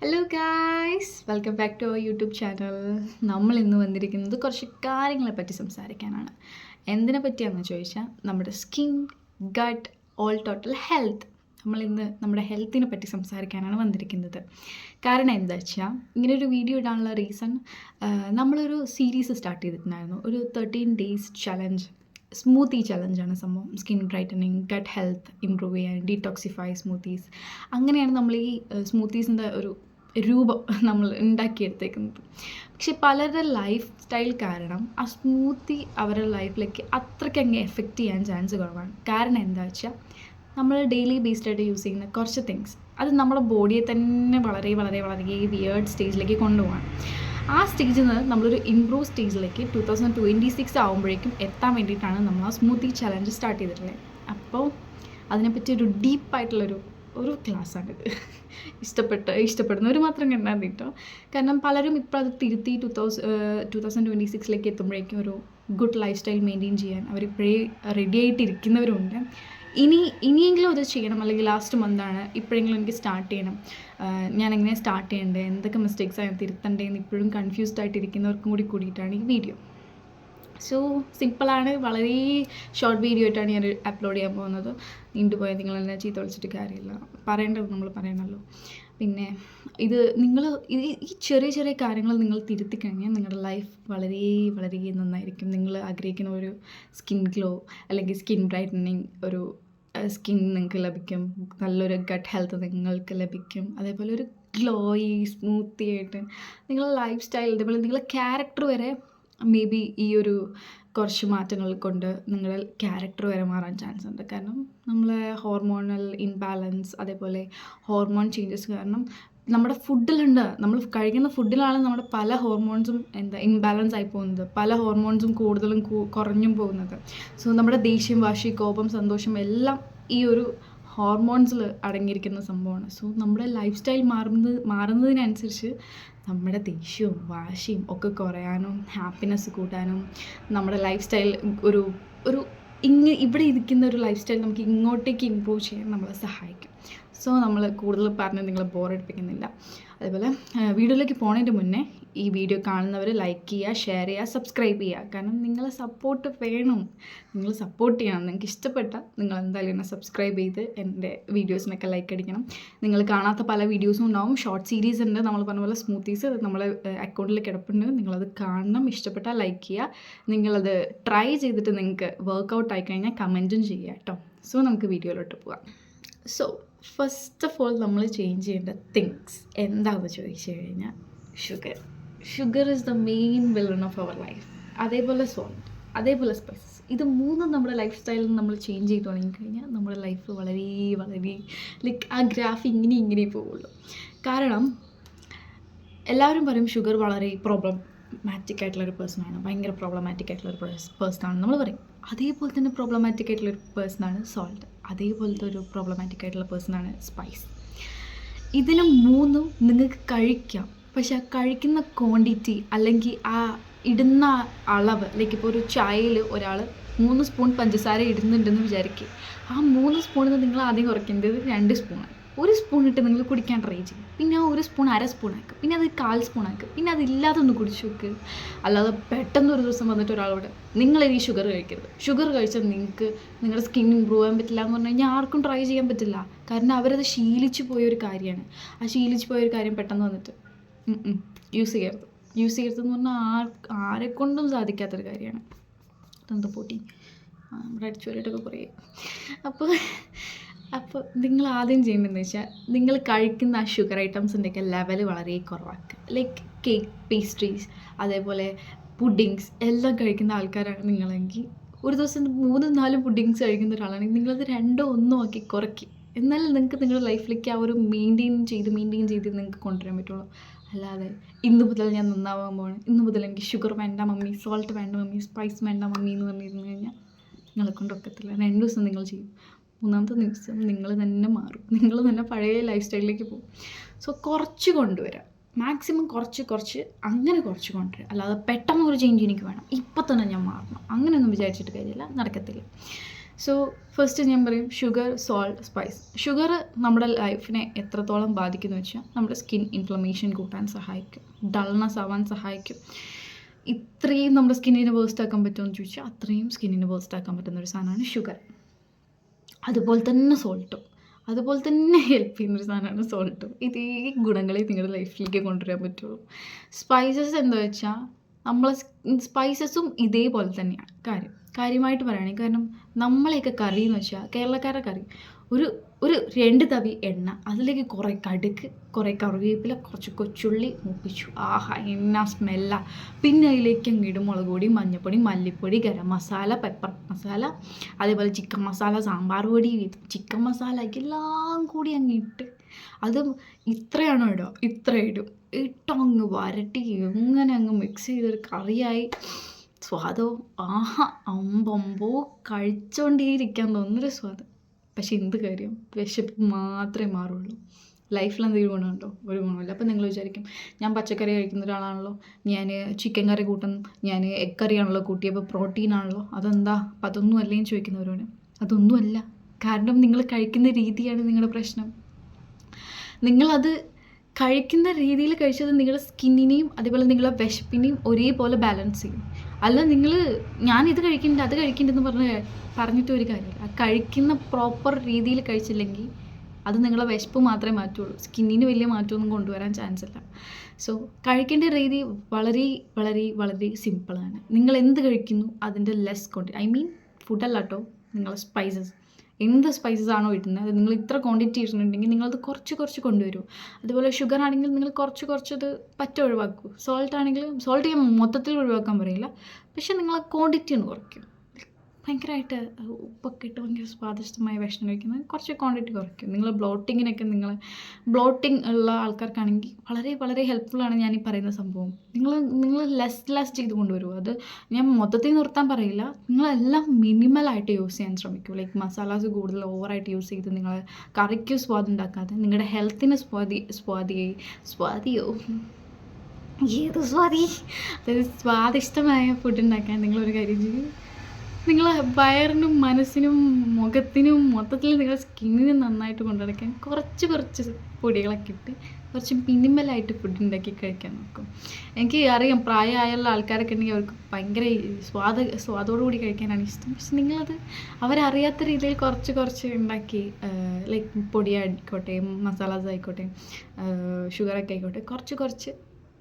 Hello guys welcome back to our YouTube channel നമ്മൾ ഇന്ന് വന്നിരിക്കുന്നത് കുറച്ച് കാര്യങ്ങളെ പറ്റി സംസാരിക്കാനാണ്. എന്തിനെ പറ്റിയാണെന്ന് ചോദിച്ചാൽ നമ്മുടെ skin gut all total health നമ്മൾ ഇന്ന് നമ്മുടെ ഹെൽത്തിനെ പറ്റി സംസാരിക്കാനാണ് വന്നിരിക്കുന്നത്. കാരണം എന്താ വെച്ചാൽ ഇങ്ങനൊരു വീഡിയോ ഇടാനുള്ള റീസൺ നമ്മളൊരു സീരീസ് സ്റ്റാർട്ട് ചെയ്തിട്ടുണ്ടായിരുന്നു. ഒരു തേർട്ടീൻ ഡേയ്സ് ചലഞ്ച് സ്മൂത്തി ചലഞ്ചാണ് സംഭവം. Skin brightening gut health improve ചെയ്യാൻ ഡീടോക്സിഫൈ സ്മൂത്തീസ് അങ്ങനെയാണ് നമ്മൾ ഈ സ്മൂത്തീസിന്റെ ഒരു രൂപം നമ്മൾ ഉണ്ടാക്കിയെടുത്തേക്കുന്നത്. പക്ഷെ പലരുടെ ലൈഫ് സ്റ്റൈൽ കാരണം ആ സ്മൂത്തി അവരുടെ ലൈഫിലേക്ക് അത്രയ്ക്ക് അങ്ങ് എഫക്റ്റ് ചെയ്യാൻ ചാൻസ് കുറവാണ്. കാരണം എന്താ വെച്ചാൽ നമ്മൾ ഡെയിലി ബേസ്ഡ് ആയിട്ട് യൂസ് ചെയ്യുന്ന കുറച്ച് തിങ്സ് അത് നമ്മുടെ ബോഡിയെ തന്നെ വളരെ വളരെ വളരെ വിയേർഡ് സ്റ്റേജിലേക്ക് കൊണ്ടുപോകാൻ ആ സ്റ്റേജിൽ നിന്ന് നമ്മളൊരു ഇംപ്രൂവ് സ്റ്റേജിലേക്ക് ടു തൗസൻഡ് ട്വന്റി സിക്സ് ആകുമ്പോഴേക്കും എത്താൻ വേണ്ടിയിട്ടാണ് നമ്മൾ ആ സ്മൂത്തി ചലഞ്ച് സ്റ്റാർട്ട് ചെയ്തിട്ടുള്ളത്. അപ്പോൾ അതിനെപ്പറ്റി ഒരു ഡീപ്പായിട്ടുള്ളൊരു ഒരു ക്ലാസ്സാണിത് ഇഷ്ടപ്പെട്ട ഇഷ്ടപ്പെടുന്നവർ മാത്രം കണ്ടാൽ കേട്ടോ കാരണം പലരും ഇപ്പോൾ അത് തിരുത്തി two thousand two thousand twenty സിക്സിലേക്ക് എത്തുമ്പോഴേക്കും ഒരു ഗുഡ് ലൈഫ് സ്റ്റൈൽ മെയിന്റെയിൻ ചെയ്യാൻ അവരിപ്പോഴേ റെഡി ആയിട്ടിരിക്കുന്നവരുണ്ട്. ഇനി ഇനിയെങ്കിലും അത് ചെയ്യണം. അല്ലെങ്കിൽ ലാസ്റ്റ് മന്താണ് ഇപ്പോഴെങ്കിലും എനിക്ക് സ്റ്റാർട്ട് ചെയ്യണം. ഞാൻ എങ്ങനെ സ്റ്റാർട്ട് ചെയ്യേണ്ടത് എന്തൊക്കെ മിസ്റ്റേക്സ് ആണ് തിരുത്തേണ്ടതെന്ന് ഇപ്പോഴും കൺഫ്യൂസ്ഡ് ആയിട്ടിരിക്കുന്നവർക്കും കൂടി കൂടിയിട്ടാണ് ഈ വീഡിയോ സോ സിമ്പിളാണ് വളരെ ഷോർട്ട് വീഡിയോ ആയിട്ടാണ് ഞാൻ അപ്ലോഡ് ചെയ്യാൻ പോകുന്നത്. നീണ്ടു പോയാൽ നിങ്ങൾ എന്നെ ചീത്ത വിളിച്ചിട്ട് കാര്യമില്ല. പറയേണ്ടത് നമ്മൾ പറയണമല്ലോ. പിന്നെ ഇത് നിങ്ങൾ ഈ ചെറിയ ചെറിയ കാര്യങ്ങൾ നിങ്ങൾ തിരുത്തി കഴിഞ്ഞാൽ നിങ്ങളുടെ ലൈഫ് വളരെ വളരെ നന്നായിരിക്കും. നിങ്ങൾ ആഗ്രഹിക്കുന്ന ഒരു സ്കിൻ ഗ്ലോ അല്ലെങ്കിൽ സ്കിൻ ബ്രൈറ്റനിങ് ഒരു സ്കിൻ നിങ്ങൾക്ക് ലഭിക്കും. നല്ലൊരു ഗട്ട് ഹെൽത്ത് നിങ്ങൾക്ക് ലഭിക്കും. അതേപോലെ ഒരു ഗ്ലോയി സ്മൂത്തി ആയിട്ട് നിങ്ങളുടെ ലൈഫ് സ്റ്റൈൽ അതേപോലെ നിങ്ങളുടെ ക്യാരക്ടർ വരെ മേ ബി ഈ ഒരു കുറച്ച് മാറ്റങ്ങൾ കൊണ്ട് നിങ്ങളുടെ ക്യാരക്ടർ വരെ മാറാൻ ചാൻസ് ഉണ്ട്. കാരണം നമ്മളെ ഹോർമോണൽ ഇൻബാലൻസ് അതേപോലെ ഹോർമോൺ ചേഞ്ചസ് കാരണം നമ്മുടെ ഫുഡിലുണ്ട് നമ്മൾ കഴിക്കുന്ന ഫുഡിലാണ് നമ്മുടെ പല ഹോർമോൺസും എന്താ ഇംബാലൻസ് ആയി പോകുന്നത്. പല ഹോർമോൺസും കൂടുതലും കുറഞ്ഞും പോകുന്നത്. സോ നമ്മുടെ ദേഷ്യം വാശി കോപം സന്തോഷം എല്ലാം ഈ ഒരു ഹോർമോൺസിൽ അടങ്ങിയിരിക്കുന്ന സംഭവമാണ്. സോ നമ്മുടെ ലൈഫ് സ്റ്റൈൽ മാറുന്നത് മാറുന്നതിനനുസരിച്ച് നമ്മുടെ ദേഷ്യവും വാശിയും ഒക്കെ കുറയാനും ഹാപ്പിനെസ് കൂട്ടാനും നമ്മുടെ ലൈഫ് സ്റ്റൈൽ ഒരു ഒരു ഇങ്ങ് ഇവിടെ ഇരിക്കുന്ന ഒരു ലൈഫ് സ്റ്റൈൽ നമുക്ക് ഇങ്ങോട്ടേക്ക് ഇമ്പ്രൂവ് ചെയ്യാൻ നമ്മളെ സഹായിക്കും. സോ നമ്മൾ കൂടുതൽ പറഞ്ഞ് നിങ്ങളെ ബോറടിപ്പിക്കുന്നില്ല അതുപോലെ വീഡിയോയിലേക്ക് പോണതിന്റെ മുന്നേ ഈ വീഡിയോ കാണുന്നവർ ലൈക്ക് ചെയ്യുക ഷെയർ ചെയ്യുക സബ്സ്ക്രൈബ് ചെയ്യുക. കാരണം നിങ്ങളെ സപ്പോർട്ട് വേണം. നിങ്ങൾ സപ്പോർട്ട് ചെയ്യണം. നിങ്ങൾക്ക് ഇഷ്ടപ്പെട്ട നിങ്ങൾ എന്തായാലും എന്നെ സബ്സ്ക്രൈബ് ചെയ്ത് എന്റെ വീഡിയോസിനൊക്കെ ലൈക്ക് അടിക്കണം. നിങ്ങൾ കാണാത്ത പല വീഡിയോസും ഉണ്ടാവും. ഷോർട്ട് സീരീസ് ഉണ്ട്. നമ്മൾ പറഞ്ഞ പോലെ സ്മൂത്തീസ് നമ്മളെ അക്കൗണ്ടിൽ കിടപ്പുണ്ട്. നിങ്ങളത് കാണണം. ഇഷ്ടപ്പെട്ടാൽ ലൈക്ക് ചെയ്യുക. നിങ്ങളത് ട്രൈ ചെയ്തിട്ട് നിങ്ങൾക്ക് വർക്കൗട്ട് ആയിക്കഴിഞ്ഞാൽ കമന്റും ചെയ്യുക കേട്ടോ സോ നമുക്ക് വീഡിയോയിലോട്ട് പോകാം സോ ഫസ്റ്റ് ഓഫ് ഓൾ നമ്മൾ ചേഞ്ച് ചെയ്യേണ്ട തിങ്സ് എന്താണെന്ന് ചോദിച്ചു കഴിഞ്ഞാൽ sugar sugar is the main villain of our life അതേപോലെ സോൾട്ട് അതേപോലെ സ്പൈസ് ഇത് മൂന്നും നമ്മുടെ ലൈഫ് സ്റ്റൈലിൽ നമ്മൾ ചേഞ്ച് ചെയ്ത് തുടങ്ങിക്കഴിഞ്ഞാൽ നമ്മുടെ ലൈഫ് വളരെ വളരെ ലൈക്ക് ആ ഗ്രാഫ് ഇങ്ങനെ ഇങ്ങനെ പോവുള്ളൂ കാരണം എല്ലാവരും പറയും ഷുഗർ വളരെ പ്രോബ്ലമാറ്റിക് ആയിട്ടുള്ളൊരു പേഴ്സണാണ് ഭയങ്കര പ്രോബ്ലമാറ്റിക് ആയിട്ടുള്ളൊരു പേഴ്സണാണ് നമ്മൾ പറയും. അതേപോലെ തന്നെ പ്രോബ്ലമാറ്റിക് ആയിട്ടുള്ള ഒരു പേഴ്സണാണ് സോൾട്ട് അതേപോലത്തെ ഒരു പ്രോബ്ലമാറ്റിക് ആയിട്ടുള്ള പേഴ്സണാണ് സ്പൈസ് ഇതിന് മൂന്നും നിങ്ങൾക്ക് കഴിക്കാം. പക്ഷെ ആ കഴിക്കുന്ന ക്വാണ്ടിറ്റി അല്ലെങ്കിൽ ആ ഇടുന്ന അളവ് ലൈക്ക് ഇപ്പോൾ ഒരു ചായയിൽ ഒരാൾ മൂന്ന് സ്പൂൺ പഞ്ചസാര ഇടുന്നുണ്ടെന്ന് വിചാരിക്കുക ആ മൂന്ന് സ്പൂണിൽ നിന്ന് നിങ്ങൾ ആദ്യം കുറയ്ക്കേണ്ടത് രണ്ട് സ്പൂണാണ് ഒരു സ്പൂൺ ഇട്ട് നിങ്ങൾ കുടിക്കാൻ ട്രൈ ചെയ്യും. പിന്നെ ആ ഒരു സ്പൂൺ അര സ്പൂൺ ആക്കുക പിന്നെ അത് കാൽ സ്പൂൺ ആക്കുക പിന്നെ അതില്ലാതെ ഒന്ന് കുടിച്ചു നോക്ക്. അല്ലാതെ പെട്ടെന്ന് ഒരു ദിവസം വന്നിട്ട് ഒരാളോട് നിങ്ങൾ ഈ ഷുഗർ കഴിക്കരുത്. ഷുഗർ കഴിച്ചാൽ നിങ്ങൾക്ക് നിങ്ങളുടെ സ്കിൻ ഇമ്പ്രൂവ് ചെയ്യാൻ പറ്റില്ല എന്ന് പറഞ്ഞു കഴിഞ്ഞാൽ ആർക്കും ട്രൈ ചെയ്യാൻ പറ്റില്ല. കാരണം അവരത് ശീലിച്ചു പോയൊരു കാര്യമാണ്. ആ ശീലിച്ചു പോയൊരു കാര്യം പെട്ടെന്ന് വന്നിട്ട് യൂസ് ചെയ്യരുത് യൂസ് ചെയ്യരുത്. എന്ന് പറഞ്ഞാൽ ആർ ആരെ കൊണ്ടും സാധിക്കാത്തൊരു കാര്യമാണ്. അതെന്താ പൊട്ടി നമ്മുടെ അടിച്ചുപോലായിട്ടൊക്കെ കുറേ. അപ്പോൾ അപ്പോൾ നിങ്ങൾ ആദ്യം ചെയ്യേണ്ടതെന്ന് വെച്ചാൽ നിങ്ങൾ കഴിക്കുന്ന ആ ഷുഗർ ഐറ്റംസിന്റെയൊക്കെ ലെവൽ വളരെ കുറവാക്കുക ലൈക്ക് കേക്ക് പേസ്ട്രീസ് അതേപോലെ പുഡിങ്സ് എല്ലാം കഴിക്കുന്ന ആൾക്കാരാണ് നിങ്ങളെങ്കിൽ ഒരു ദിവസം മൂന്നും നാലും പുഡിങ്സ് കഴിക്കുന്ന ഒരാളാണെങ്കിൽ നിങ്ങളത് രണ്ടോ ഒന്നോ ആക്കി കുറയ്ക്കും. എന്നാലും നിങ്ങൾക്ക് നിങ്ങളുടെ ലൈഫിലേക്ക് ആ ഒരു മെയിന്റെയിൻ ചെയ്ത് മെയിന്റെയിൻ ചെയ്ത് നിങ്ങൾക്ക് കൊണ്ടുവരാൻ പറ്റുള്ളൂ. അല്ലാതെ ഇന്ന് മുതൽ ഞാൻ നന്നാവാൻ പോകണം ഇന്ന് മുതൽ എനിക്ക് ഷുഗർ വേണ്ട മമ്മി സോൾട്ട് വേണ്ട മമ്മി സ്പൈസ് വേണ്ട മമ്മി എന്ന് പറഞ്ഞിരുന്നു കഴിഞ്ഞാൽ നിങ്ങളെ കൊണ്ടൊക്കത്തില്ല രണ്ട് ദിവസം നിങ്ങൾ ചെയ്യും. മൂന്നാമത്തെ ദിവസം നിങ്ങൾ തന്നെ മാറും. നിങ്ങൾ തന്നെ പഴയ ലൈഫ് സ്റ്റൈലിലേക്ക് പോകും. സോ കുറച്ച് കൊണ്ടുവരാം. മാക്സിമം കുറച്ച് കുറച്ച് അങ്ങനെ കുറച്ച് കൊണ്ടുവരാം. അല്ലാതെ പെട്ടെന്ന് ഒരു ചേഞ്ച് എനിക്ക് വേണം. ഇപ്പം തന്നെ ഞാൻ മാറണം. അങ്ങനെയൊന്നും വിചാരിച്ചിട്ട് കാര്യമില്ല. നടക്കത്തില്ല. സോ ഫസ്റ്റ് ഞാൻ പറയും ഷുഗർ സോൾട്ട് സ്പൈസ് ഷുഗർ നമ്മുടെ ലൈഫിനെ എത്രത്തോളം ബാധിക്കുന്നു വെച്ചാൽ നമ്മുടെ സ്കിൻ ഇൻഫ്ലമേഷൻ കൂട്ടാൻ സഹായിക്കും. ഡൾനെസ് ആവാൻ സഹായിക്കും. ഇത്രയും നമ്മുടെ സ്കിന്നിനെ വേസ്റ്റ് ആക്കാൻ പറ്റുമെന്ന് ചോദിച്ചാൽ അത്രയും സ്കിന്നിനെ വേസ്റ്റ് പറ്റുന്ന ഒരു സാധനമാണ് ഷുഗർ അതുപോലെ തന്നെ സോൾട്ടും. അതുപോലെ തന്നെ ഹെൽപ്പ് ചെയ്യുന്ന ഒരു സാധനമാണ് സോൾട്ടും. ഇതേ ഗുണങ്ങളെ നിങ്ങളുടെ ലൈഫിലേക്ക് കൊണ്ടുവരാൻ പറ്റുള്ളൂ. സ്പൈസസ് എന്താ വെച്ചാൽ നമ്മളെ സ്പൈസസും ഇതേപോലെ തന്നെയാണ്. കാര്യം കാര്യമായിട്ട് പറയുകയാണെങ്കിൽ കാരണം നമ്മളെയൊക്കെ കറി എന്ന് വെച്ചാൽ കേരളക്കാരുടെ കറി. ഒരു ഒരു രണ്ട് തവി എണ്ണ. അതിലേക്ക് കുറേ കടുക്ക് കുറേ കറിവേപ്പില കുറച്ച് കൊച്ചുള്ളി മൂപ്പിച്ചു. ആഹാ എന്നാ സ്മെല്ല പിന്നെ അതിലേക്ക് അങ്ങ് മുളക് പൊടി മഞ്ഞൾപ്പൊടി മല്ലിപ്പൊടി ഗരം മസാല പെപ്പർ മസാല അതേപോലെ ചിക്കൻ മസാല സാമ്പാർ പൊടി ചിക്കൻ മസാല എല്ലാം കൂടി അങ്ങ് ഇട്ട് അത് ഇത്രയാണോ ഇടോ ഇത്ര ഇടും. ഇട്ടങ്ങ് വരട്ടി എങ്ങനെ അങ്ങ് മിക്സ് ചെയ്തൊരു കറിയായി. സ്വാദോ? ആഹാ അമ്പമ്പോ കഴിച്ചുകൊണ്ടേയിരിക്കാൻ തോന്നുന്നൊരു സ്വാദം. പക്ഷെ എന്ത് കാര്യം? വിശപ്പ് മാത്രമേ മാറുള്ളൂ. ലൈഫിൽ എന്തെങ്കിലും ഗുണമുണ്ടോ? ഒരു ഗുണമില്ല അപ്പം നിങ്ങൾ വിചാരിക്കും ഞാൻ പച്ചക്കറി കഴിക്കുന്ന ഒരാളാണല്ലോ ഞാൻ ചിക്കൻ കറി കൂട്ടും ഞാൻ എഗ് കറിയാണല്ലോ കൂട്ടിയപ്പോൾ പ്രോട്ടീൻ ആണല്ലോ. അതെന്താ? അപ്പം അതൊന്നും അല്ലേന്ന് ചോദിക്കുന്നവരോട് അതൊന്നുമല്ല. കാരണം നിങ്ങൾ കഴിക്കുന്ന രീതിയാണ് നിങ്ങളുടെ പ്രശ്നം. നിങ്ങളത് കഴിക്കുന്ന രീതിയിൽ കഴിച്ചത് നിങ്ങളുടെ സ്കിന്നിനെയും അതേപോലെ നിങ്ങളുടെ വിശപ്പിനെയും ഒരേപോലെ ബാലൻസ് ചെയ്യും. അല്ല നിങ്ങൾ ഞാൻ ഇത് കഴിക്കുന്നുണ്ട് അത് കഴിക്കുന്നുണ്ടെന്ന് പറഞ്ഞ് പറഞ്ഞിട്ട് ഒരു കാര്യമില്ല. ആ കഴിക്കുന്ന പ്രോപ്പർ രീതിയിൽ കഴിച്ചില്ലെങ്കിൽ അത് നിങ്ങളെ വിശപ്പ് മാത്രമേ മാറ്റുള്ളൂ. സ്കിന്നിന് വലിയ മാറ്റമൊന്നും കൊണ്ടുവരാൻ ചാൻസ് ഇല്ല. സോ കഴിക്കേണ്ട രീതി വളരെ വളരെ വളരെ സിമ്പിളാണ് നിങ്ങൾ എന്ത് കഴിക്കുന്നു അതിന്റെ ലെസ് ക്വാണ്ടിറ്റി ഐ മീൻ ഫുഡല്ല കേട്ടോ നിങ്ങളെ സ്പൈസസ് എന്ത് സ്പൈസസ് ആണോ ഇടുന്നത്? നിങ്ങൾ ഇത്ര ക്വാണ്ടിറ്റി ഇടുന്നുണ്ടെങ്കിൽ നിങ്ങളത് കുറച്ച് കുറച്ച് കൊണ്ടുവരൂ. അതുപോലെ ഷുഗർ ആണെങ്കിൽ നിങ്ങൾ കുറച്ച് കുറച്ചത് പറ്റ ഒഴിവാക്കൂ. സോൾട്ട് ആണെങ്കിൽ സോൾട്ട് ഞാൻ മൊത്തത്തിൽ ഒഴിവാക്കാൻ പറയില്ല. പക്ഷെ നിങ്ങൾ ക്വാണ്ടിറ്റി ഒന്ന് കുറയ്ക്കും. ഭയങ്കരമായിട്ട് ഉപ്പൊക്കെ ഇട്ട് ഭയങ്കര സ്വാദിഷ്ടമായ ഭക്ഷണം കഴിക്കുന്നത് കുറച്ച് ക്വാണ്ടിറ്റി കുറയ്ക്കും. നിങ്ങൾ ബ്ലോട്ടിങ്ങിനൊക്കെ നിങ്ങൾ ബ്ലോട്ടിങ് ഉള്ള ആൾക്കാർക്കാണെങ്കിൽ വളരെ വളരെ ഹെൽപ്ഫുള്ളാണ് ഞാൻ ഈ പറയുന്ന സംഭവം. നിങ്ങൾ നിങ്ങൾ ലെസ് ലെസ് ചെയ്ത് കൊണ്ടുവരുമോ അത് ഞാൻ മൊത്തത്തിൽ നിർത്താൻ പറയില്ല. നിങ്ങളെല്ലാം മിനിമലായിട്ട് യൂസ് ചെയ്യാൻ ശ്രമിക്കൂ. ലൈക്ക് മസാലാസ് കൂടുതൽ ഓവറായിട്ട് യൂസ് ചെയ്ത് നിങ്ങൾ കറിക്ക് സ്വാദ് ഉണ്ടാക്കാതെ നിങ്ങളുടെ ഹെൽത്തിന് സ്വാതി സ്വാതിയായി സ്വാതിയോ ഏത് സ്വാതി അതായത് സ്വാദിഷ്ടമായ ഫുഡ് ഉണ്ടാക്കാൻ നിങ്ങളൊരു കാര്യം ചെയ്യും. നിങ്ങൾ വയറിനും മനസ്സിനും മുഖത്തിനും മൊത്തത്തിൽ നിങ്ങളുടെ സ്കിന്നിനും നന്നായിട്ട് കൊണ്ടുനടക്കാൻ കുറച്ച് കുറച്ച് പൊടികളൊക്കെ ഇട്ട് കുറച്ച് മിനിമലായിട്ട് ഫുഡ് ഉണ്ടാക്കി കഴിക്കാൻ നോക്കും. എനിക്ക് അറിയാം പ്രായമായുള്ള ആൾക്കാരൊക്കെ ഉണ്ടെങ്കിൽ അവർക്ക് ഭയങ്കര സ്വാദ സ്വാദോടു കൂടി കഴിക്കാനാണ് ഇഷ്ടം. പക്ഷെ നിങ്ങളത് അവരറിയാത്ത രീതിയിൽ കുറച്ച് കുറച്ച് ഉണ്ടാക്കി ലൈക്ക് പൊടിയായിക്കോട്ടെ മസാലാസ് ആയിക്കോട്ടെ ഷുഗറൊക്കെ ആയിക്കോട്ടെ കുറച്ച് കുറച്ച്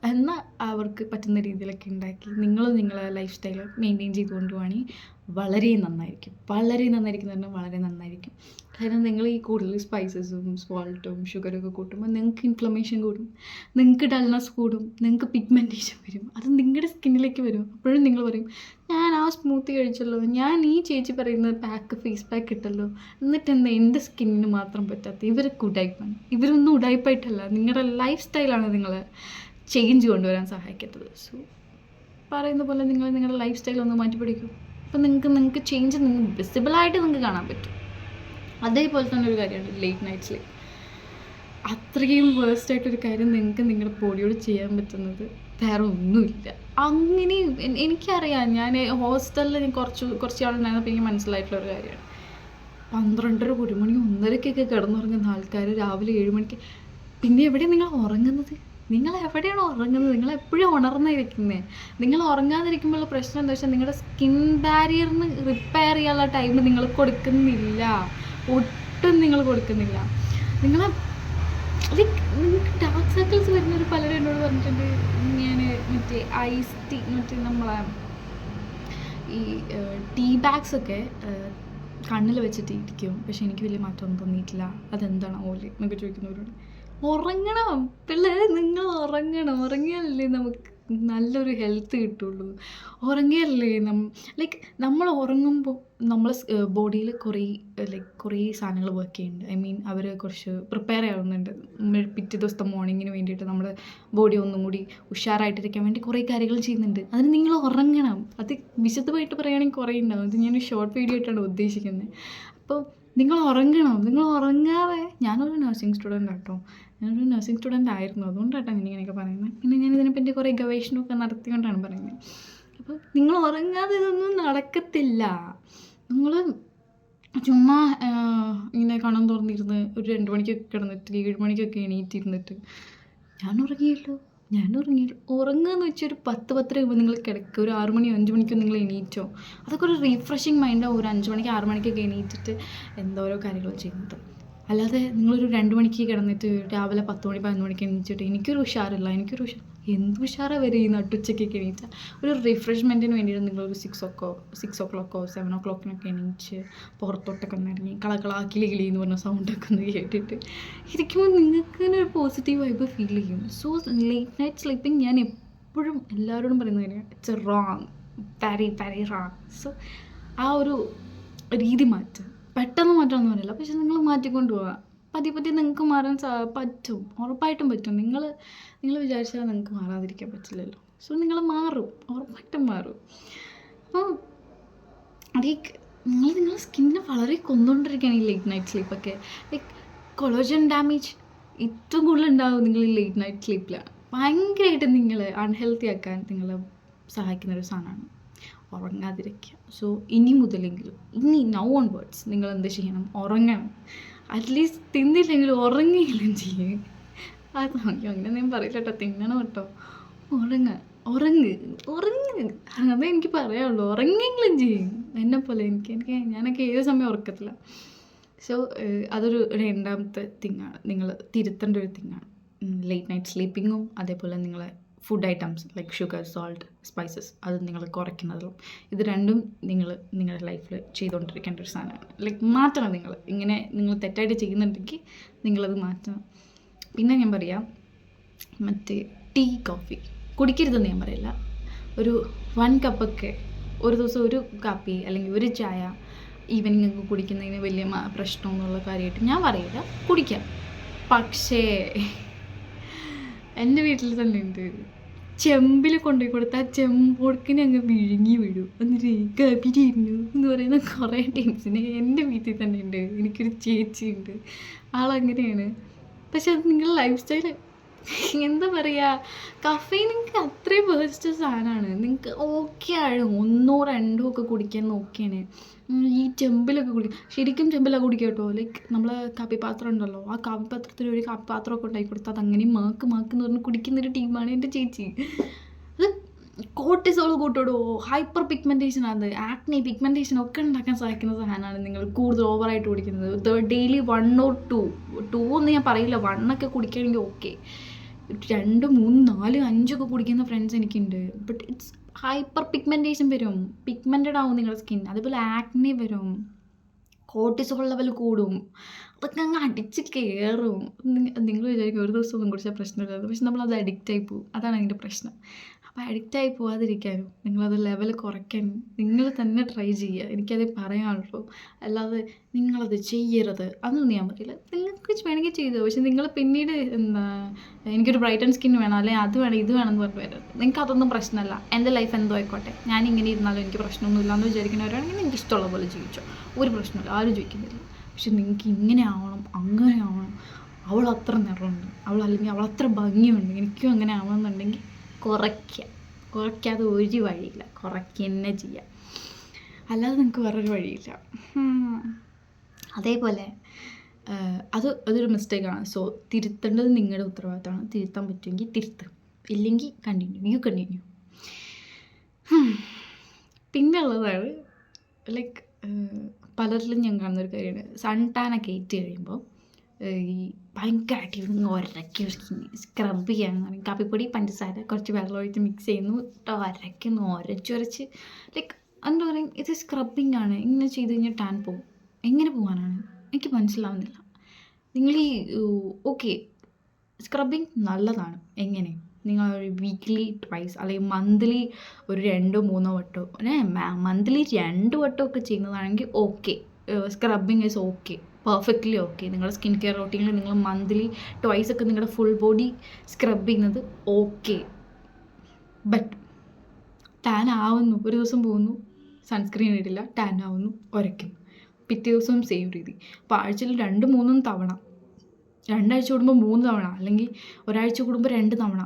എന്നാൽ അവർക്ക് പറ്റുന്ന രീതിയിലൊക്കെ ഉണ്ടാക്കി നിങ്ങളും നിങ്ങളെ ലൈഫ് സ്റ്റൈൽ മെയിന്റെയിൻ ചെയ്ത് കൊണ്ടുപോവുകയാണെങ്കിൽ വളരെ നന്നായിരിക്കും. വളരെ നന്നായിരിക്കും എന്ന് പറഞ്ഞാൽ വളരെ നന്നായിരിക്കും. കാരണം നിങ്ങൾ ഈ കൂടുതൽ സ്പൈസസും സോൾട്ടും ഷുഗറൊക്കെ കൂട്ടുമ്പോൾ നിങ്ങൾക്ക് ഇൻഫ്ലമേഷൻ കൂടും. നിങ്ങൾക്ക് ഡൾനെസ് കൂടും. നിങ്ങൾക്ക് പിഗ്മെന്റേഷൻ വരും. അത് നിങ്ങളുടെ സ്കിന്നിലേക്ക് വരും. അപ്പോഴും നിങ്ങൾ പറയും ഞാൻ ആ സ്മൂത്തി കഴിച്ചല്ലോ. ഞാൻ ഈ ചേച്ചി പറയുന്ന പാക്ക് ഫേസ് പാക്ക് ഇട്ടല്ലോ. എന്നിട്ട് എന്താ എന്റെ സ്കിന്നിന് മാത്രം പറ്റാത്ത? ഇവരൊക്കെ ഉടായ്പാണ് ഇവരൊന്നും ഉടായ്പായിട്ടല്ല. നിങ്ങളുടെ ലൈഫ് സ്റ്റൈലാണ് നിങ്ങൾ ചേഞ്ച് കൊണ്ടുവരാൻ സഹായിക്കത്തത്. സോ പറയുന്ന പോലെ നിങ്ങൾ നിങ്ങളുടെ ലൈഫ് സ്റ്റൈൽ ഒന്ന് മാറ്റി അപ്പം നിങ്ങൾക്ക് നിങ്ങൾക്ക് ചേഞ്ച് നിങ്ങൾക്ക് വിസിബിളായിട്ട് നിങ്ങൾക്ക് കാണാൻ പറ്റും. അതേപോലെ തന്നെ ഒരു കാര്യമാണ് ലേറ്റ് നൈറ്റ് സ്ലീപ്പ് അത്രയും വേഴ്സ്റ്റ് ആയിട്ടൊരു കാര്യം നിങ്ങൾക്ക് നിങ്ങളുടെ ബോഡിയോട് ചെയ്യാൻ പറ്റുന്നത് വേറെ ഒന്നുമില്ല. അങ്ങനെ എനിക്കറിയാം ഞാൻ ഹോസ്റ്റലിൽ ഞാൻ കുറച്ച് കുറച്ച് ആളുണ്ടായിരുന്നപ്പോൾ എനിക്ക് മനസ്സിലായിട്ടുള്ള ഒരു കാര്യമാണ്. പന്ത്രണ്ടര ഒരു മണി ഒന്നരക്കൊക്കെ കിടന്നുറങ്ങുന്ന ആൾക്കാർ രാവിലെ ഏഴ് മണിക്ക് പിന്നെ എവിടെയാണ് നിങ്ങൾ ഉറങ്ങുന്നത്? നിങ്ങൾ എവിടെയാണ് ഉറങ്ങുന്നത്? നിങ്ങൾ എപ്പോഴും ഉണർന്നിരിക്കുന്നത് നിങ്ങൾ ഉറങ്ങാതിരിക്കുമ്പോഴുള്ള പ്രശ്നം എന്താ വെച്ചാൽ നിങ്ങളുടെ സ്കിൻ ബാരിയറിന് റിപ്പയർ ചെയ്യാനുള്ള ടൈം നിങ്ങൾ കൊടുക്കുന്നില്ല. ഒട്ടും നിങ്ങൾ കൊടുക്കുന്നില്ല. നിങ്ങൾ ലൈക്ക് നിങ്ങൾക്ക് ഡാർക്ക് സർക്കിൾസ് വരുന്നവർ പലരും എന്നോട് പറഞ്ഞിട്ടുണ്ട്. ഞാൻ മറ്റേ ഐസ് ടീ മറ്റേ നമ്മളെ ഈ ടീ ബാഗ്സ് ഒക്കെ കണ്ണിൽ വെച്ചിട്ട് ഇരിക്കും പക്ഷെ എനിക്ക് വലിയ മാറ്റമൊന്നും തോന്നിയിട്ടില്ല. അതെന്താണ് ഓൽ എന്നൊക്കെ ചോദിക്കുന്നവരോട്. ഉറങ്ങണം. പിള്ളേരെ നിങ്ങൾ ഉറങ്ങണം. ഉറങ്ങിയാലല്ലേ നമുക്ക് നല്ലൊരു ഹെൽത്ത് കിട്ടുള്ളൂ. ഉറങ്ങിയല്ലേ നം ലൈക്ക് നമ്മൾ ഉറങ്ങുമ്പോൾ നമ്മൾ ബോഡിയിൽ കുറേ ലൈക്ക് കുറേ സാധനങ്ങൾ വർക്ക് ചെയ്യുന്നുണ്ട്. ഐ മീൻ അവർ കുറച്ച് പ്രിപ്പയർ ആവുന്നുണ്ട്. പിറ്റേ ദിവസത്തെ മോർണിങ്ങിന് വേണ്ടിയിട്ട് നമ്മുടെ ബോഡി ഒന്നും കൂടി ഉഷാറായിട്ടിരിക്കാൻ വേണ്ടി കുറേ കാര്യങ്ങൾ ചെയ്യുന്നുണ്ട്. അതിന് നിങ്ങൾ ഉറങ്ങണം. അത് വിശദമായിട്ട് പറയുകയാണെങ്കിൽ കുറേ ഉണ്ടാവും. അത് ഞാൻ ഷോർട്ട് വീഡിയോ ആയിട്ടാണ് ഉദ്ദേശിക്കുന്നത് അപ്പോൾ നിങ്ങൾ ഉറങ്ങണം? നിങ്ങൾ ഉറങ്ങാതെ ഞാനൊരു നഴ്സിംഗ് സ്റ്റുഡന്റ് ആട്ടോ. ഞാനൊരു നഴ്സിംഗ് സ്റ്റുഡന്റ് ആയിരുന്നു. അതുകൊണ്ടാട്ടോ ഞാൻ ഇങ്ങനെയൊക്കെ പറയുന്നത് പിന്നെ ഞാൻ ഇതിനെപ്പറ്റി കുറേ ഗവേഷണമൊക്കെ നടത്തിക്കൊണ്ടാണ് പറയുന്നത് അപ്പോൾ നിങ്ങൾ ഉറങ്ങാതെ ഇതൊന്നും നടക്കത്തില്ല. നിങ്ങൾ ചുമ്മാ ഇങ്ങനെ കണം തുറന്നിരുന്ന് ഒരു രണ്ട് മണിക്കൊക്കെ കിടന്നിട്ട് ഏഴ് മണിക്കൊക്കെ എണീറ്റിരുന്നിട്ട് ഞാൻ ഉറങ്ങിയല്ലോ. ഞാൻ ഉറങ്ങി ഉറങ്ങുക എന്ന് വെച്ചാൽ ഒരു പത്ത് പത്തര രൂപ നിങ്ങൾ കിടക്കുക ഒരു ആറ് മണി അഞ്ച് മണിക്കോ നിങ്ങൾ എണീറ്റോ. അതൊക്കെ ഒരു റീഫ്രഷിങ് മൈൻഡാവും ഒരു അഞ്ച് മണിക്ക് ആറ് മണിക്കൊക്കെ എണീറ്റിട്ട് എന്തോരോ കാര്യങ്ങൾ ചെയ്യുന്നത്. അല്ലാതെ നിങ്ങളൊരു രണ്ട് മണിക്ക് കിടന്നിട്ട് രാവിലെ പത്ത് മണി പതിനൊന്ന് മണിക്ക് എണീച്ചിട്ട് എനിക്കൊരു ഉഷാറില്ല. എനിക്കൊരു ഉഷാർ എന്ത് ഉഷാറാണ് വരെ ഈ നട്ടുച്ചയ്ക്കൊക്കെ എണീച്ചാൽ ഒരു റിഫ്രഷ്മെന്റിന് വേണ്ടിയിട്ട് ഒരു സിക്സ് ഒക്കോ സിക്സ് ഓ ക്ലോക്കോ സെവൻ ഓ ക്ലോക്കിനൊക്കെ എണീച്ച് പുറത്തോട്ടൊക്കെ ഇറങ്ങി കളകളാ കിളി എന്ന് പറഞ്ഞ സൗണ്ടൊക്കെ ഒന്ന് കേട്ടിട്ട് ഇരിക്കുമ്പോൾ നിങ്ങൾക്ക് തന്നെ ഒരു പോസിറ്റീവ് വൈബ് ഫീൽ ചെയ്യും. സോ ലേറ്റ് നൈറ്റ് സ്ലീപ്പിംഗ് ഞാൻ എപ്പോഴും എല്ലാവരോടും പറയുന്ന കാര്യമാണ് it's wrong very very wrong so ആ ഒരു രീതി മാറ്റുക പെട്ടെന്ന് മാറ്റാമെന്ന് പറയില്ല പക്ഷെ നിങ്ങൾ മാറ്റിക്കൊണ്ട് പോവുക പതി പതി നിങ്ങൾക്ക് മാറാൻ സാ പറ്റും. ഉറപ്പായിട്ടും പറ്റും. നിങ്ങൾ നിങ്ങൾ വിചാരിച്ചാൽ നിങ്ങൾക്ക് മാറാതിരിക്കാൻ പറ്റില്ലല്ലോ. സോ നിങ്ങൾ മാറും. ഉറപ്പായിട്ടും മാറും. അപ്പോൾ ലൈക്ക് നിങ്ങൾ നിങ്ങളുടെ സ്കിന്നിനെ വളരെ കൊന്നുകൊണ്ടിരിക്കുകയാണ് ഈ ലേറ്റ് നൈറ്റ് സ്ലീപ്പൊക്കെ ലൈക്ക് കൊളോജൻ ഡാമേജ് ഏറ്റവും കൂടുതൽ ഉണ്ടാവും നിങ്ങൾ ഈ ലേറ്റ് നൈറ്റ് സ്ലീപ്പിലാണ് ഭയങ്കരമായിട്ട് നിങ്ങൾ അൺഹെൽത്തി ആക്കാൻ നിങ്ങളെ സഹായിക്കുന്ന ഒരു സാധനമാണ്. ഉറങ്ങാതിരിക്കുക. സോ ഇനി മുതലെങ്കിലും ഇനി നൗ ഓൺ വേർഡ്സ് നിങ്ങൾ എന്ത് ചെയ്യണം? ഉറങ്ങണം. അറ്റ്ലീസ്റ്റ് തിന്നില്ലെങ്കിൽ ഉറങ്ങിയില്ലേ ചെയ്യും. അത് നോക്കി അങ്ങനെ ഞാൻ പറയില്ല കേട്ടോ. തിന്നണം കേട്ടോ. ഉറങ്ങ. ഉറങ്ങ്. ഉറങ്ങ്. അതേ എനിക്ക് പറയാവുള്ളൂ ഉറങ്ങിയെങ്കിലും ചെയ്യും. എന്നെ പോലെ എനിക്ക്. എനിക്ക് ഞാനൊക്കെ ഏത് സമയം ഉറക്കത്തില്ല. സോ അതൊരു രണ്ടാമത്തെ തിങ്ങാണ് നിങ്ങൾ തിരുത്തേണ്ട ഒരു തിങ്ങാണ്. ലേറ്റ് നൈറ്റ് സ്ലീപ്പിങ്ങും അതേപോലെ നിങ്ങളെ food items like sugar salt spices അത് നിങ്ങൾ കുറയ്ക്കുന്നതും ഇത് രണ്ടും നിങ്ങൾ നിങ്ങളുടെ ലൈഫിൽ ചെയ്തുകൊണ്ടിരിക്കേണ്ട ഒരു സാധനമാണ്. ലൈക്ക് മാറ്റണം നിങ്ങൾ ഇങ്ങനെ നിങ്ങൾ തെറ്റായിട്ട് ചെയ്യുന്നുണ്ടെങ്കിൽ നിങ്ങളത് മാറ്റണം. പിന്നെ ഞാൻ പറയാം മറ്റേ ടീ കോഫി കുടിക്കരുതെന്ന് ഞാൻ പറയില്ല. ഒരു വൺ കപ്പൊക്കെ ഒരു ദിവസം ഒരു കാപ്പി അല്ലെങ്കിൽ ഒരു ചായ ഈവനിങ് ഒക്കെ കുടിക്കുന്നതിന് വലിയ പ്രശ്നമൊന്നുള്ള കാര്യമായിട്ട് ഞാൻ പറയില്ല. കുടിക്കാം. പക്ഷേ എന്റെ വീട്ടിൽ തന്നെ ഉണ്ട് ചെമ്പിൽ കൊണ്ടുപോയി കൊടുത്താൽ ചെമ്പോടക്കിനെ അങ്ങ് വിഴുങ്ങി വിടും. എന്നിട്ട് ഇരുന്നു എന്ന് പറയുന്ന കുറേ ടീംസിനെ എന്റെ വീട്ടിൽ തന്നെ ഉണ്ട്. എനിക്കൊരു ചേച്ചിയുണ്ട് ആളങ്ങനെയാണ്. പക്ഷെ അത് നിങ്ങളുടെ ലൈഫ് സ്റ്റൈൽ എന്താ പറയുക കഫേ നിങ്ങൾക്ക് അത്രയും വേസ്റ്റ് സാധനമാണ് നിങ്ങൾക്ക് ഓക്കെ ആണ്. ഒന്നോ രണ്ടോ ഒക്കെ കുടിക്കാൻ നോക്കിയാണ്. ഈ ചെമ്പിലൊക്കെ കുടിക്കും ശരിക്കും ചെമ്പിലൊക്കെ കുടിക്കുക കേട്ടോ. ലൈക്ക് നമ്മൾ കാപ്പിപ്പാത്രം ഉണ്ടല്ലോ. ആ കാപ്പിപ്പാത്രത്തിൽ ഒരു കാപ്പിപ്പാത്രമൊക്കെ ഉണ്ടാക്കി കൊടുത്താൽ അങ്ങനെ മാക്ക് മാക്ക് എന്ന് പറഞ്ഞ് കുടിക്കുന്നൊരു ടീമാണ് എന്റെ ചേച്ചി. അത് കോർട്ടിസോൾ കൂട്ടോടോ ഹൈപ്പർ പിഗ്മെന്റേഷൻ ആണ്. ആക്നെ പിഗ്മെന്റേഷൻ ഒക്കെ ഉണ്ടാക്കാൻ സഹായിക്കുന്ന സാധനമാണ് നിങ്ങൾ കൂടുതൽ ഓവറായിട്ട് കുടിക്കുന്നത്. Daily one or two two എന്ന് ഞാൻ പറയില്ല. വണ്ണൊക്കെ കുടിക്കുകയാണെങ്കിൽ ഓക്കെ രണ്ട് മൂന്ന് നാല് അഞ്ചൊക്കെ കുടിക്കുന്ന ഫ്രണ്ട്സ് എനിക്കുണ്ട്. ബട്ട് ഇറ്റ്സ് ഹൈപ്പർ പിഗ്മെന്റേഷൻ വരും. പിഗ്മെന്റഡ് ആവും നിങ്ങളുടെ സ്കിൻ അതേപോലെ ആക്നെ വരും. കോർട്ടിസോൾ ലെവൽ കൂടും. അതൊക്കെ അങ്ങ് അടിച്ച് കയറും നിങ്ങൾ വിചാരിക്കും ഒരു ദിവസം ഒന്നും കുടിച്ചാൽ പ്രശ്നമില്ല പക്ഷെ നമ്മളത് അഡിക്റ്റ് ആയി പോകും അതാണ് അതിന്റെ പ്രശ്നം. അപ്പോൾ അഡിക്റ്റ് ആയി പോകാതിരിക്കാനും നിങ്ങളത് ലെവൽ കുറയ്ക്കാനും നിങ്ങൾ തന്നെ ട്രൈ ചെയ്യുക. എനിക്കത് പറയാനുള്ളൂ. അല്ലാതെ നിങ്ങളത് ചെയ്യരുത്. അതൊന്നും ഞാൻ പറയില്ല നിങ്ങൾക്ക് വേണമെങ്കിൽ ചെയ്തു? പക്ഷെ നിങ്ങൾ പിന്നീട് എന്താ എനിക്കൊരു ബ്രൈറ്റൺ സ്കിൻ വേണം അല്ലെങ്കിൽ അത് വേണം ഇത് വേണം എന്ന് പറഞ്ഞു വരരുത്. നിങ്ങൾക്ക് അതൊന്നും പ്രശ്നമല്ല. എന്റെ ലൈഫ് എന്തോ ആയിക്കോട്ടെ ഞാൻ ഇങ്ങനെ ഇരുന്നാലും എനിക്ക് പ്രശ്നമൊന്നുമില്ല എന്ന് വിചാരിക്കുന്നവരാണെങ്കിൽ നിങ്ങൾക്ക് ഇഷ്ടമുള്ള പോലെ ജീവിച്ചോ. ഒരു പ്രശ്നമില്ല. ആരും ചോദിക്കുന്നില്ല. പക്ഷെ നിങ്ങൾക്ക് ഇങ്ങനെ ആവണം അങ്ങനെ ആവണം. അവൾ അത്ര നിറമുണ്ട് അവൾ അല്ലെങ്കിൽ അവൾ അത്ര ഭംഗിയുണ്ട്. എനിക്കും അങ്ങനെ ആവണമെന്നുണ്ടെങ്കിൽ കുറയ്ക്കുക കുറയ്ക്കാതെ ഒരു വഴിയില്ല. കുറയ്ക്കുക തന്നെ ചെയ്യാം. അല്ലാതെ നിങ്ങൾക്ക് വേറൊരു വഴിയില്ല. അതേപോലെ അത് അതൊരു മിസ്റ്റേക്കാണ് സോ തിരുത്തേണ്ടത് നിങ്ങളുടെ ഉത്തരവാദിത്തമാണ്. തിരുത്താൻ പറ്റുമെങ്കിൽ തിരുത്തും. ഇല്ലെങ്കിൽ കണ്ടിന്യൂ യു കണ്ടിന്യൂ പിന്നെ ഉള്ളതാണ് ലൈക്ക് പലരിലും ഞാൻ കാണുന്നൊരു കാര്യമാണ്. സൺ ടാനൊക്കെ ഏറ്റ് കഴിയുമ്പോൾ ഈ ഭയങ്കരമായിട്ട് ഇരുന്ന് ഒരക്കി സ്ക്രബ് പറയും കാപ്പിപ്പൊടി പഞ്ചസാര കുറച്ച് വെള്ളം ഒഴിച്ച് മിക്സ് ചെയ്യുന്നു. ഇട്ട് ഒരച്ച് ഉരച്ചുരച്ച് ലൈക്ക് എന്താ പറയുക ഇത് സ്ക്രബിങ് ആണ്. ഇങ്ങനെ ചെയ്ത് കഴിഞ്ഞാൽ ടാൻ പോകും എങ്ങനെ പോകാനാണ് എനിക്ക് മനസ്സിലാവുന്നില്ല. നിങ്ങൾ ഈ ഓക്കെ സ്ക്രബിങ് നല്ലതാണ്. എങ്ങനെ? നിങ്ങൾ ഒരു വീക്ക്ലി ട്വൈസ് അല്ലെങ്കിൽ മന്ത്ലി ഒരു രണ്ടോ മൂന്നോ വട്ടോ മന്ത്ലി രണ്ട് വട്ടമൊക്കെ ചെയ്യുന്നതാണെങ്കിൽ okay scrubbing is okay perfectly okay നിങ്ങളുടെ സ്കിൻ കെയർ റൊട്ടീനിൽ നിങ്ങൾ മന്ത്ലി ട്വൈസ് ഒക്കെ നിങ്ങളുടെ ഫുൾ ബോഡി സ്ക്രബ് ചെയ്യുന്നത് ഓക്കെ ബട്ട് ടാൻ ആവുന്നു. ഒരു ദിവസം പോകുന്നു. സൺസ്ക്രീൻ ഇടില്ല. ടാൻ ആവുന്നു. ഉരയ്ക്കുന്നു പിറ്റേ ദിവസവും സെയിം രീതി. അപ്പോൾ ആഴ്ചയിൽ രണ്ട് മൂന്നും തവണ. രണ്ടാഴ്ച കൂടുമ്പോൾ മൂന്ന് തവണ. അല്ലെങ്കിൽ ഒരാഴ്ച കൂടുമ്പോൾ രണ്ട് തവണ.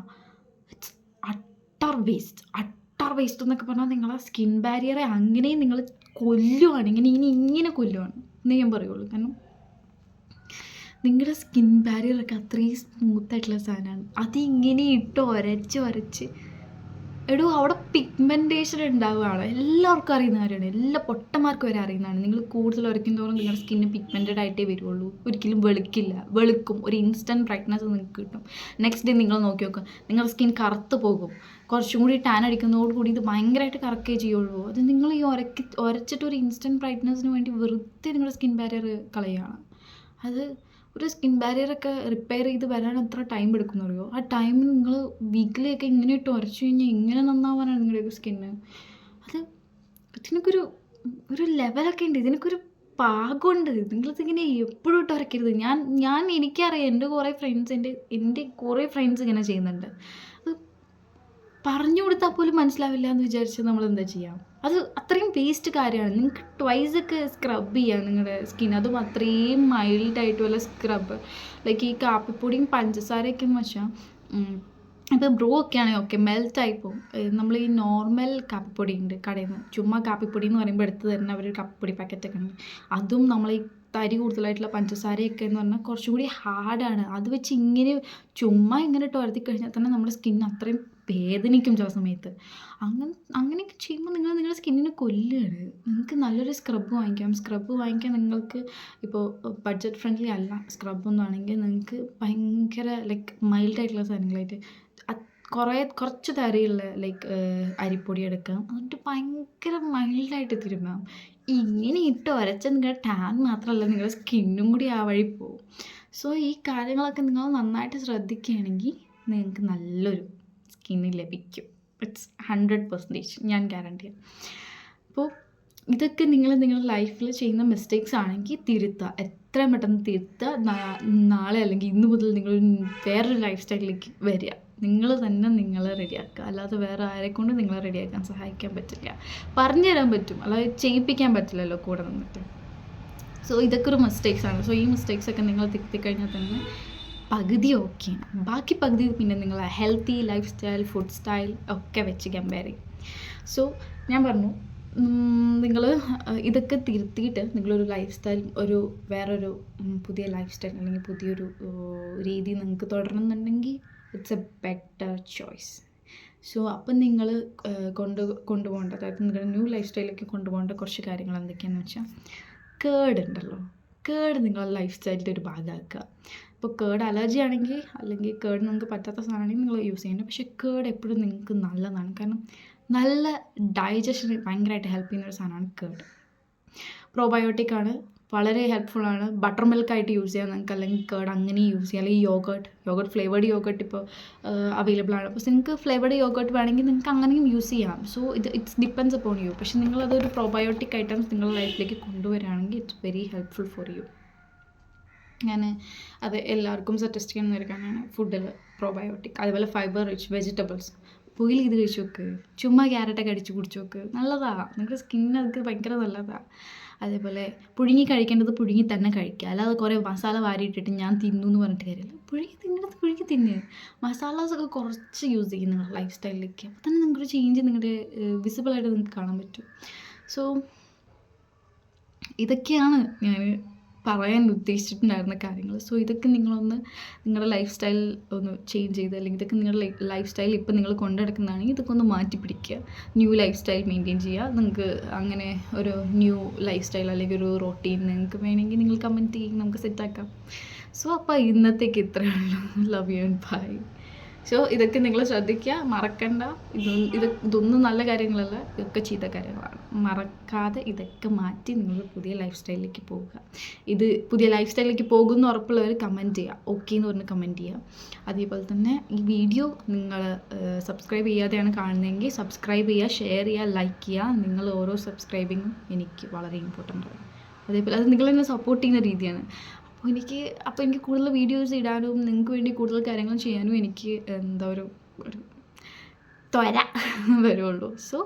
അട്ടർ വേസ്റ്റ് അട്ടർ വേസ്റ്റ് എന്നൊക്കെ പറഞ്ഞാൽ നിങ്ങളെ സ്കിൻ ബാരിയറെ അങ്ങനെയും നിങ്ങൾ കൊല്ലുവാണ്. ഇങ്ങനെ ഇനി ഇങ്ങനെ കൊല്ലുവാണ്. എന്നേ ഞാൻ പറയുള്ളൂ. കാരണം നിങ്ങളുടെ സ്കിൻ ബാരിയറൊക്കെ അത്രയും സ്മൂത്തായിട്ടുള്ള സാധനമാണ് അതിങ്ങനെ ഇട്ട് ഒരച്ച് ഒരച്ച്. എടോ അവിടെ പിഗ്മെന്റേഷൻ ഉണ്ടാവുകയാണ്. എല്ലാവർക്കും അറിയുന്ന കാര്യമാണ്. എല്ലാ പൊട്ടന്മാർക്കും വരെ അറിയുന്നതാണ്. നിങ്ങൾ കൂടുതൽ ഉരയ്ക്കും തോറും നിങ്ങളുടെ സ്കിന്ന് പിഗ്മെന്റഡ് ആയിട്ടേ വരുള്ളൂ ഒരിക്കലും വെളുക്കില്ല. വെളുക്കും. ഒരു ഇൻസ്റ്റന്റ് ബ്രൈറ്റ്നസ് നിങ്ങൾക്ക് കിട്ടും. നെക്സ്റ്റ് ഡേ നിങ്ങൾ നോക്കി നോക്കുക നിങ്ങളുടെ സ്കിൻ കറുത്ത് പോകും. കുറച്ചും കൂടി ടാൻ അടിക്കുന്നതോടുകൂടി ഇത് ഭയങ്കരമായിട്ട് കറക്കേ ചെയ്യുള്ളൂ. അത് നിങ്ങൾ ഈ ഉരക്കി ഉരച്ചിട്ട് ഒരു ഇൻസ്റ്റന്റ് ബ്രൈറ്റ്നസ്സിന് വേണ്ടി വെറുതെ നിങ്ങളുടെ സ്കിൻ ബാരിയർ കളയുകയാണ്. അത് ഒരു സ്കിൻ ബാരിയറൊക്കെ റിപ്പയർ ചെയ്ത് വരാൻ എത്ര ടൈം എടുക്കുന്നു അറിയോ ആ ടൈമിൽ നിങ്ങൾ വീക്കിലിയൊക്കെ ഇങ്ങനെ ഇട്ട് ഉരച്ചു കഴിഞ്ഞാൽ ഇങ്ങനെ നന്നാവാനാണ് നിങ്ങളുടെ സ്കിന്ന് അത് ഇതിനൊക്കെ ഒരു ലെവലൊക്കെ ഉണ്ട്. ഇതിനൊക്കെ ഒരു പാകമുണ്ട് നിങ്ങളിതിങ്ങനെ എപ്പോഴും ഇട്ട് ഞാൻ ഞാൻ എനിക്കറിയാം എന്റെ കുറേ ഫ്രണ്ട്സ് എന്റെ എന്റെ കുറേ ഫ്രണ്ട്സ് ഇങ്ങനെ ചെയ്യുന്നുണ്ട്. അത് പറഞ്ഞു കൊടുത്താൽ പോലും മനസ്സിലാവില്ല എന്ന് വിചാരിച്ച് നമ്മൾ എന്താ ചെയ്യാം? അത് അത്രയും വേസ്റ്റ് കാര്യമാണ്. നിങ്ങൾക്ക് ട്വൈസ് ഒക്കെ സ്ക്രബ് ചെയ്യാം നിങ്ങളുടെ സ്കിൻ അതും അത്രയും മൈൽഡായിട്ട് വല്ല സ്ക്രബ് ലൈക്ക് ഈ കാപ്പിപ്പൊടിയും പഞ്ചസാരയൊക്കെ എന്ന് വെച്ചാൽ ഇപ്പോൾ ബ്രോ ഒക്കെ ആണെങ്കിൽ ഓക്കെ മെൽറ്റായി പോകും നമ്മൾ ഈ നോർമൽ കാപ്പിപ്പൊടി ഉണ്ട് കടയിൽ നിന്ന് ചുമ്മാ കാപ്പിപ്പൊടി എന്ന് പറയുമ്പോൾ എടുത്ത് തരുന്ന അവർ കാപ്പിപ്പൊടി പാക്കറ്റൊക്കെ ഉണ്ട് അതും നമ്മൾ ഈ തരി കൂടുതലായിട്ടുള്ള പഞ്ചസാരയൊക്കെ എന്ന് പറഞ്ഞാൽ കുറച്ചും കൂടി ഹാർഡാണ് അത് വെച്ച് ഇങ്ങനെ ചുമ്മാ ഇങ്ങനെ ഇട്ട് കഴിഞ്ഞാൽ തന്നെ നമ്മുടെ സ്കിൻ അത്രയും വേദനിക്കും ചില സമയത്ത്. അങ്ങനെ അങ്ങനെയൊക്കെ ചെയ്യുമ്പോൾ നിങ്ങൾ നിങ്ങളുടെ സ്കിന്നിനെ കൊല്ലുകയാണ്. നിങ്ങൾക്ക് നല്ലൊരു സ്ക്രബ് വാങ്ങിക്കാം. സ്ക്രബ് വാങ്ങിക്കാൻ നിങ്ങൾക്ക് ഇപ്പോൾ ബഡ്ജറ്റ് ഫ്രണ്ട്ലി അല്ല. സ്ക്രബ് ഒന്നും ആണെങ്കിൽ നിങ്ങൾക്ക് ഭയങ്കര ലൈക്ക് മൈൽഡായിട്ടുള്ള സാധനങ്ങളായിട്ട് കുറേ കുറച്ച് തരിയുള്ള ലൈക്ക് അരിപ്പൊടി എടുക്കാം. എന്നിട്ട് ഭയങ്കര മൈൽഡായിട്ട് തിരുമ്പാം ഇങ്ങനെ ഇട്ട് ഉരച്ച നിങ്ങളുടെ ടാൻ മാത്രമല്ല നിങ്ങളുടെ സ്കിന്നും കൂടി ആ വഴി പോവും. സോ ഈ കാര്യങ്ങളൊക്കെ നിങ്ങൾ നന്നായിട്ട് ശ്രദ്ധിക്കുകയാണെങ്കിൽ നിങ്ങൾക്ക് നല്ലൊരു സ്കിന്ന് ലഭിക്കും. ഇറ്റ്സ് ഹൺഡ്രഡ് പെർസെന്റേജ് ഞാൻ ഗ്യാരണ്ടി അപ്പോൾ ഇതൊക്കെ നിങ്ങൾ നിങ്ങളുടെ ലൈഫിൽ ചെയ്യുന്ന മിസ്റ്റേക്സ് ആണെങ്കിൽ തിരുത്തുക. എത്രയും പെട്ടെന്ന് തിരുത്തുക നാളെ അല്ലെങ്കിൽ ഇന്ന് മുതൽ നിങ്ങൾ വേറൊരു ലൈഫ് സ്റ്റൈലിലേക്ക് വരിക. നിങ്ങൾ തന്നെ നിങ്ങളെ റെഡിയാക്കുക അല്ലാതെ വേറെ ആരെക്കൊണ്ട് നിങ്ങളെ റെഡിയാക്കാൻ സഹായിക്കാൻ പറ്റില്ല. പറഞ്ഞു തരാൻ പറ്റും. അല്ലാതെ ചെയ്യിപ്പിക്കാൻ പറ്റില്ലല്ലോ കൂടെ നിന്നിട്ട്. സോ ഇതൊക്കെ ഒരു മിസ്റ്റേക്സ് ആണ്. സോ ഈ മിസ്റ്റേക്സ് ഒക്കെ നിങ്ങൾ തിരുത്തി കഴിഞ്ഞാൽ തന്നെ പകുതി ഓക്കെയാണ് ബാക്കി പകുതി പിന്നെ നിങ്ങൾ healthy lifestyle food style ഒക്കെ വെച്ച് കമ്പയർ ചെയ്യും. സോ ഞാൻ പറഞ്ഞു നിങ്ങൾ ഇതൊക്കെ തിരുത്തിയിട്ട് നിങ്ങളൊരു ലൈഫ് സ്റ്റൈൽ ഒരു വേറൊരു പുതിയ ലൈഫ് സ്റ്റൈൽ അല്ലെങ്കിൽ പുതിയൊരു രീതി നിങ്ങൾക്ക് തുടരണം എന്നുണ്ടെങ്കിൽ it's a better choice so അപ്പം നിങ്ങൾ കൊണ്ട് കൊണ്ടുപോകേണ്ട അതായത് നിങ്ങളുടെ ന്യൂ ലൈഫ് സ്റ്റൈലിലേക്ക് കൊണ്ടുപോകേണ്ട കുറച്ച് കാര്യങ്ങൾ എന്തൊക്കെയാണെന്ന് വെച്ചാൽ കേടുണ്ടല്ലോ. കേട് നിങ്ങളുടെ ലൈഫ് സ്റ്റൈലിന്റെ ഒരു ഭാഗമാക്കുക. ഇപ്പോൾ കേട് അലർജി ആണെങ്കിൽ അല്ലെങ്കിൽ കേർഡ് നിങ്ങൾക്ക് പറ്റാത്ത സാധനമാണെങ്കിൽ നിങ്ങൾ യൂസ് ചെയ്യണം പക്ഷേ കേർഡ് എപ്പോഴും നിങ്ങൾക്ക് നല്ലതാണ്. കാരണം നല്ല ഡൈജഷന് ഭയങ്കരമായിട്ട് ഹെൽപ്പ് ചെയ്യുന്ന ഒരു സാധനമാണ് കേർഡ് പ്രോബയോട്ടിക് ആണ്. വളരെ ഹെൽപ്ഫുള്ളാണ് ബട്ടർ മിൽക്കായിട്ട് യൂസ് ചെയ്യാം നിങ്ങൾക്ക്. അല്ലെങ്കിൽ കേർഡ് അങ്ങനെ യൂസ് ചെയ്യാം. അല്ലെങ്കിൽ യോഗേർട്ട് യോഗേർട്ട് ഫ്ലേവേഡ് യോഗേർട്ട് ഇപ്പോൾ അവൈലബിൾ ആണ്. അപ്പോൾ നിങ്ങൾക്ക് ഫ്ലേവേഡ് യോഗേർട്ട് വേണമെങ്കിൽ നിങ്ങൾക്ക് അങ്ങനെയും യൂസ് ചെയ്യാം. സോ ഇത് ഇറ്റ്സ് ഡിപ്പെൻസ് അപ്പോൺ യു പക്ഷേ നിങ്ങളതൊരു പ്രോബയോട്ടിക് ഐറ്റംസ് നിങ്ങളുടെ ലൈഫിലേക്ക് കൊണ്ടുവരികയാണെങ്കിൽ it's very helpful for you ഞാൻ അത് എല്ലാവർക്കും സജസ്റ്റ് ചെയ്യുന്ന ഒരു കാര്യമാണ് ഫുഡിൽ പ്രോബയോട്ടിക് അതുപോലെ ഫൈബർ റിച്ച് വെജിറ്റബിൾസ് ബോയിൽ ഇത് കഴിച്ച് നോക്ക് ചുമ്മാ ക്യാരറ്റൊക്കെ അടിച്ച് കുടിച്ച് നോക്ക് നല്ലതാണ് നിങ്ങളുടെ സ്കിന്നിന് അതൊക്കെ ഭയങ്കര നല്ലതാണ് അതേപോലെ പുഴുങ്ങി കഴിക്കേണ്ടത് പുഴുങ്ങി തന്നെ കഴിക്കുക അല്ലാതെ കുറേ മസാല വാരിയിട്ടിട്ട് ഞാൻ തിന്നു എന്ന് പറഞ്ഞിട്ട് കാര്യമില്ല പുഴുങ്ങി തിന്നിടത്ത് പുഴുങ്ങി തിന്ന്. മസാലാസൊക്കെ കുറച്ച് യൂസ് ചെയ്യും നിങ്ങളുടെ ലൈഫ് സ്റ്റൈലിലേക്ക് അപ്പോൾ തന്നെ നിങ്ങൾക്കൊരു ചേഞ്ച് നിങ്ങളുടെ വിസിബിളായിട്ട് നിങ്ങൾക്ക് കാണാൻ പറ്റും. സോ ഇതൊക്കെയാണ് ഞാൻ പറയാൻ ഉദ്ദേശിച്ചിട്ടുണ്ടായിരുന്ന കാര്യങ്ങൾ. സോ ഇതൊക്കെ നിങ്ങളൊന്ന് നിങ്ങളുടെ ലൈഫ് സ്റ്റൈൽ ഒന്ന് ചേഞ്ച് ചെയ്ത് അല്ലെങ്കിൽ ഇതൊക്കെ നിങ്ങളുടെ ലൈഫ് സ്റ്റൈൽ ഇപ്പം നിങ്ങൾ കൊണ്ടുനടക്കുന്നതാണെങ്കിൽ ഇതൊക്കെ ഒന്ന് മാറ്റി പിടിക്കുക. ന്യൂ ലൈഫ് സ്റ്റൈൽ മെയിന്റെയിൻ ചെയ്യുക. നിങ്ങൾക്ക് അങ്ങനെ ഒരു ന്യൂ ലൈഫ് സ്റ്റൈൽ അല്ലെങ്കിൽ ഒരു റൊട്ടീൻ നിങ്ങൾക്ക് വേണമെങ്കിൽ നിങ്ങൾ കമന്റ് ചെയ്യും നമുക്ക് സെറ്റാക്കാം സോ അപ്പോൾ ഇന്നത്തേക്ക് ഇത്രയുള്ളൂ love you and bye so ഇതൊക്കെ നിങ്ങൾ ശ്രദ്ധിക്കുക മറക്കണ്ട. ഇത് ഇതൊന്നും നല്ല കാര്യങ്ങളല്ല ഇതൊക്കെ ചീത്ത കാര്യങ്ങളാണ്. മറക്കാതെ ഇതൊക്കെ മാറ്റി നിങ്ങൾ പുതിയ ലൈഫ് സ്റ്റൈലിലേക്ക് പോവുക ഇത് പുതിയ ലൈഫ് സ്റ്റൈലിലേക്ക് പോകുന്ന ഉറപ്പുള്ളവർ കമന്റ് ചെയ്യുക. ഓക്കെ എന്ന് പറഞ്ഞ് കമന്റ് ചെയ്യുക. അതേപോലെ തന്നെ ഈ വീഡിയോ നിങ്ങൾ സബ്സ്ക്രൈബ് ചെയ്യാതെയാണ് കാണുന്നതെങ്കിൽ സബ്സ്ക്രൈബ് ചെയ്യുക ഷെയർ ചെയ്യുക ലൈക്ക് ചെയ്യുക. നിങ്ങൾ ഓരോ സബ്സ്ക്രൈബിങ്ങും എനിക്ക് വളരെ ഇമ്പോർട്ടന്റ് ആണ്. അതേപോലെ അത് നിങ്ങൾ എന്നെ സപ്പോർട്ട് ചെയ്യുന്ന രീതിയാണ്. അപ്പോൾ എനിക്ക് അപ്പോൾ എനിക്ക് കൂടുതൽ വീഡിയോസ് ഇടാനും നിങ്ങൾക്ക് വേണ്ടി കൂടുതൽ കാര്യങ്ങൾ ചെയ്യാനും എനിക്ക് എന്താ ഒരു ഒരു ത്വര വരുള്ളൂ. So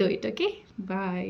do it okay bye